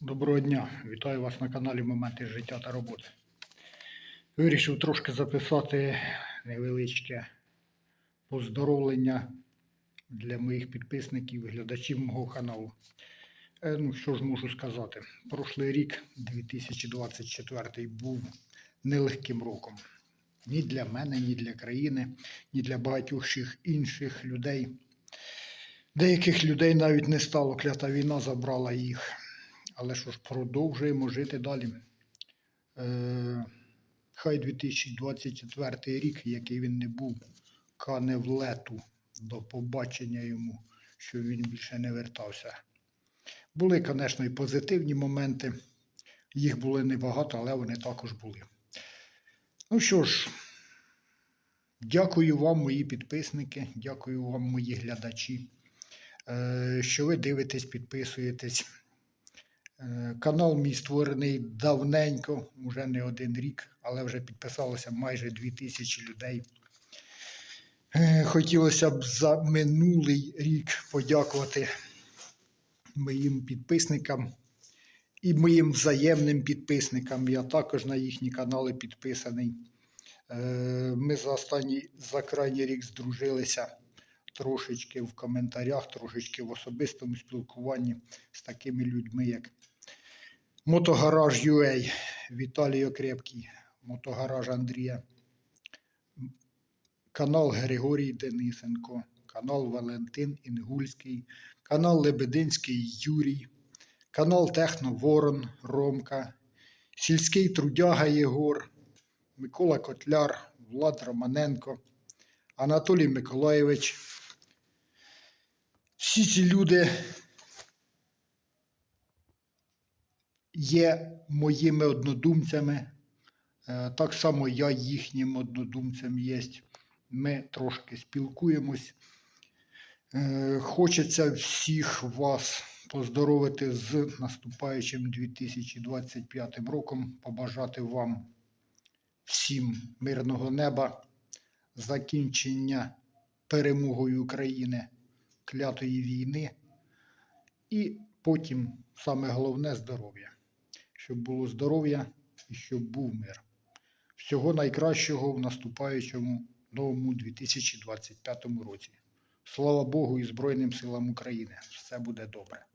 Доброго дня! Вітаю вас на каналі Моменти життя та роботи. Вирішив трошки записати невеличке поздоровлення для моїх підписників, глядачів мого каналу. Е, Ну, що ж можу сказати? Прошлий рік, 2024, був нелегким роком. Ні для мене, ні для країни, ні для багатьох інших людей. Деяких людей навіть не стало, клята війна забрала їх. Але що ж, продовжуємо жити далі. Е, хай 2024 рік, який він не був, кане в лету до побачення йому, що він більше не вертався. Були, звісно, і позитивні моменти. Їх було небагато, але вони також були. Ну що ж, дякую вам, мої підписники, дякую вам, мої глядачі, е, що ви дивитесь, підписуєтесь. Е, Канал мій створений давненько, вже не один рік, але вже підписалося майже 2000 людей. Е, Хотілося б за минулий рік подякувати моїм підписникам і моїм взаємним підписникам. Я також на їхні канали підписаний. Е, Ми за останній за крайній рік здружилися трошечки в коментарях, трошечки в особистому спілкуванні з такими людьми, як Мотогараж UA, Віталій Окрепкий, Мотогараж Андрія, канал Григорій Денисенко, канал Валентин Інгульський, канал Лебединський Юрій, канал Техно Ворон Ромка, Сільський Трудяга Єгор, Микола Котляр, Влад Романенко, Анатолій Миколаєвич. Всі ці люди є моїми однодумцями. Е, Так само я їхнім однодумцем є. Ми трошки спілкуємось. Е, Хочеться всіх вас поздоровити з наступаючим 2025 роком, побажати вам всім мирного неба, закінчення перемогою України клятої війни і потім саме головне здоров'я. Щоб було здоров'я і щоб був мир. Всього найкращого в наступаючому новому 2025 році. Слава Богу і Збройним силам України. Все буде добре.